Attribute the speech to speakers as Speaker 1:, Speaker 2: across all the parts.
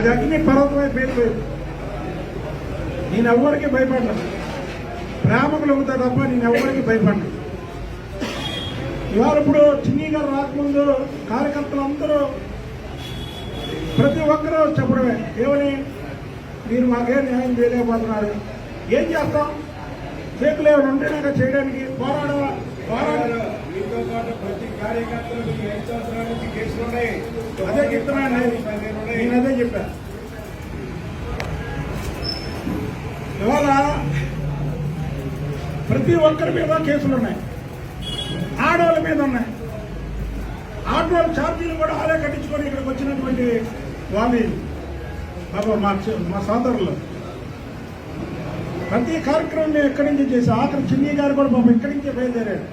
Speaker 1: అది అగ్ని పర్వతమై పేలిపోయింది నేను ఎవ్వరికి భయపడ్డాను ప్రేమకు లొంగుతా తప్ప నేను ఎవ్వరికి భయపడ్డాను ఇవాళ ఇప్పుడు చిన్ని గారు రాకముందు కార్యకర్తలు అందరూ ప్రతి ఒక్కరూ చెప్పడమే. ఏమని? మీరు మాకేం న్యాయం చేయలేకపోతున్నారు. ఏం చేస్తాం? చేతులు ఏమైనా ఉంటేనే చేయడానికి పోరాడ పోరాడ.
Speaker 2: మీతో పాటు ప్రతి ఉన్నాయి.
Speaker 1: అదే చెప్తున్నాను నేను. అదే చెప్పా. ఇవాళ ప్రతి ఒక్కరి మీద కేసులు ఉన్నాయి. ఆడవాళ్ళ మీద ఉన్నాయి. ఆటోల ఛార్జీలు కూడా ఆలే కట్టించుకొని ఇక్కడికి వచ్చినటువంటి వాళ్ళు పాపం మా మా సోదరులు. ప్రతి కార్యక్రమం మేము ఎక్కడి నుంచి చేసాం ఆఖరి చిన్ని గారు కూడా పాపం ఇక్కడి నుంచే బయలుదేరాడు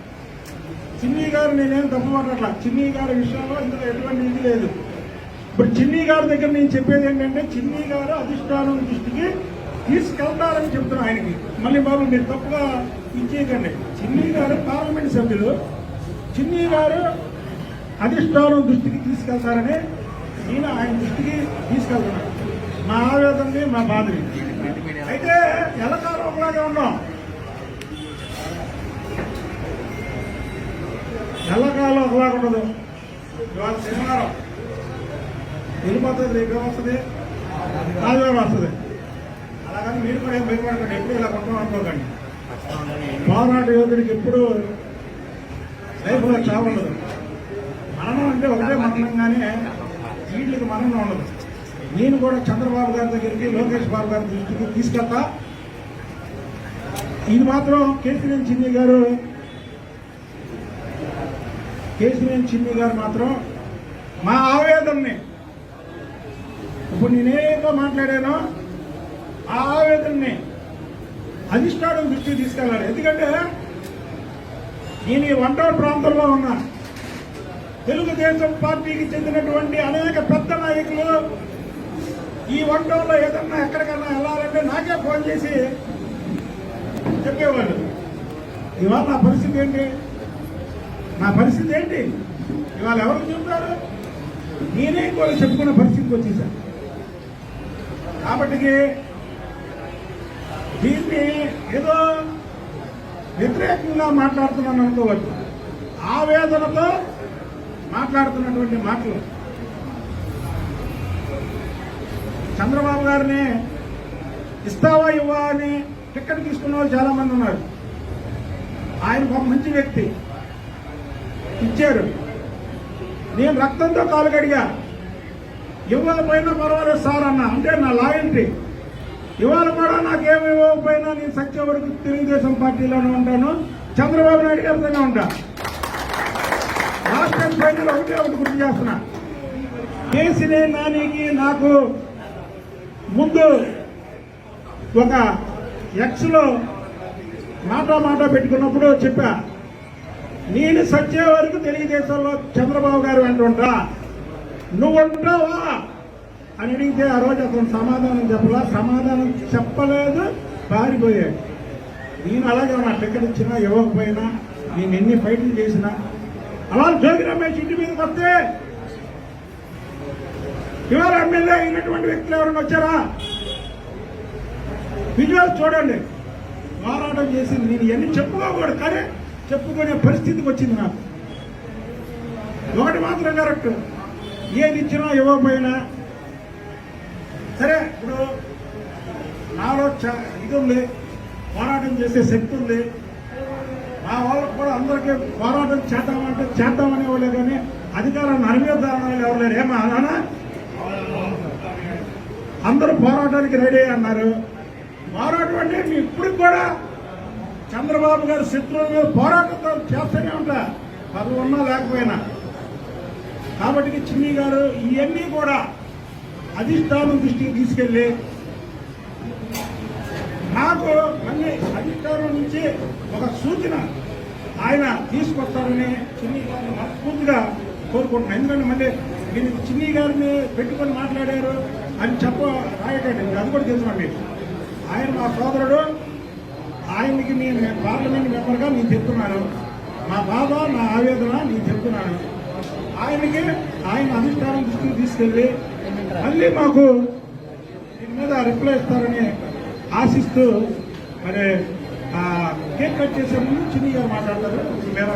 Speaker 1: చిన్ని గారు నేనేం తప్పు మాట్లాడలా? చిన్ని గారి విషయంలో ఇందులో ఎటువంటి ఇది లేదు. ఇప్పుడు చిన్ని గారి దగ్గర నేను చెప్పేది ఏంటంటే చిన్ని గారు అధిష్టానం దృష్టికి తీసుకెళ్తారని చెప్తున్నా ఆయనకి. మళ్ళీ బాబు మీరు తప్పుగా ఇచ్చేయకండి. చిన్ని గారు పార్లమెంట్ సభ్యులు. చిన్ని గారు అధిష్టానం దృష్టికి తీసుకెళ్తారని నేను ఆయన దృష్టికి తీసుకెళ్తున్నాను మా ఆవేదనని మా బాధని అయితే ఎలకాలం ఒకలాగే ఉన్నాం. ఎల్లకాలం ఒకలాగా ఉండదు ఇవాళ శనివారం. వెళ్ళిపోతుంది రేపు వస్తుంది? ఆదివారం వస్తుంది. అలాగని మీరు కూడా ఏం భయపడకండి ఎప్పుడు ఇలా కొంటాం అనుకోకండి. పోరాట యోధుడికి ఎప్పుడు లైఫ్లో చావుండదు మరణం అంటే ఒకటే మరణం కానీ వీళ్ళకి మరణం ఉండదు. నేను కూడా చంద్రబాబు గారి దగ్గరికి లోకేష్ బాబు గారి దృష్టికి తీసుకెళ్తా. ఇది మాత్రం కేసీఎం చిన్ని గారు కేసీఎం చిన్ని గారు మాత్రం మా ఆవేదనని ఇప్పుడు నేనేదో మాట్లాడానో ఆ ఆవేదనని అధిష్టానం దృష్టికి తీసుకెళ్ళాలి. ఎందుకంటే నేను ఈ వంటల ప్రాంతంలో ఉన్నా తెలుగుదేశం పార్టీకి చెందినటువంటి అనేక పెద్ద నాయకులు ఈ వంటల్లో ఏదన్నా ఎక్కడికన్నా వెళ్ళాలంటే నాకే ఫోన్ చేసి చెప్పేవాళ్ళు. ఇవాళ నా పరిస్థితి ఏంటి? నా పరిస్థితి ఏంటి? ఇవాళ ఎవరు చెప్తారు నేనే కూడా చెప్పుకున్న పరిస్థితికి వచ్చేసాను కాబట్టి దీన్ని ఏదో వ్యతిరేకంగా మాట్లాడుతున్నాను అనుకోవద్దు. ఆవేదనతో మాట్లాడుతున్నటువంటి మాటలు. చంద్రబాబు గారిని ఇస్తావా ఇవ్వా అని టిక్కెట్ తీసుకున్న వాళ్ళు చాలా మంది ఉన్నారు. ఆయన ఒక మంచి వ్యక్తి. ఇచ్చారు. నేను రక్తంతో కాలు కడిగా. ఇవ్వకపోయినా పర్వాలేదు సార్ అన్న అంటే నా లాయల్టీ ఇవాళ కూడా నాకేమి ఇవ్వకపోయినా నేను సత్య వరకు తెలుగుదేశం పార్టీలోనే ఉంటాను. చంద్రబాబు నాయుడు గారితోనే ఉంటా. లాస్ట్ టైం ఫైనల్ ఒకటే ఒకటి గుర్తు చేస్తున్నా. కేసీనే నానికి నాకు ముందు ఒక ఎక్స్లో మాట మాట పెట్టుకున్నప్పుడు చెప్పా నేను సచ్చే వరకు తెలుగుదేశంలో చంద్రబాబు గారు వెంట ఉంటా. నువ్వు ఉంటావా అని అడిగితే ఆ రోజు అతను సమాధానం చెప్పలా. సమాధానం చెప్పలేదు పారిపోయాడు నేను అలాగే నా టికెట్ ఇచ్చినా ఇవ్వకపోయినా నేను ఎన్ని ఫైట్లు చేసినా. అలా జోగి రమేష్ ఇంటి మీదకి వస్తే ఇవాళ ఎమ్మెల్యే అయినటువంటి వ్యక్తులు ఎవరైనా వచ్చారా? విజువల్స్ చూడండి. పోరాటం చేసింది. నేను ఎన్ని చెప్పుకోకూడదు కానీ చెప్పుకునే పరిస్థితికి వచ్చింది నాకు. ఒకటి మాత్రం కరెక్ట్. ఏది ఇచ్చినా ఇవ్వకపోయినా సరే ఇప్పుడు నాలో చ- ఇది ఉంది పోరాటం చేసే శక్తి ఉంది. మా వాళ్ళకు కూడా అందరికీ పోరాటం చేద్దామంటే చేద్దామనే వాళ్ళే కానీ అధికారాన్ని అనివేద్దామనే వాళ్ళు ఎవరు లేరు. ఏమా నాన్న అందరూ పోరాటానికి రెడీ అన్నారు. పోరాటం అంటే ఇప్పుడు కూడా చంద్రబాబు గారు శత్రువుల మీద పోరాటంతో చేస్తూనే ఉంటా. పదవి ఉన్నా లేకపోయినా. కాబట్టి చిన్ని గారు ఇవన్నీ కూడా అధిష్టానం దృష్టికి తీసుకెళ్ళి నాకు మళ్ళీ అధిష్టానం నుంచి ఒక సూచన ఆయన తీసుకొస్తారని చిన్ని గారిని మనస్ఫూర్తిగా కోరుకుంటున్నాను. ఎందుకంటే మళ్ళీ మీరు చిన్ని గారిని పెట్టుకొని మాట్లాడారు అని చెప్ప రాయటండి మీకు అది కూడా తెలుసుకోండి. ఆయన మా సోదరుడు. ఆయనకి నేను పార్లమెంట్ మెంబర్గా నేను చెప్తున్నాను. మా బాధ నా ఆవేదన నేను చెప్తున్నాను. ఆయనకి ఆయన అధిష్టానం దృష్టికి తీసుకెళ్ళి మళ్ళీ మాకు దీని మీద రిప్లై ఇస్తారని ఆశిస్తూ మరి కేక్ కట్ చేసే ముందు చిన్ని గారు మాట్లాడతారు. మేరా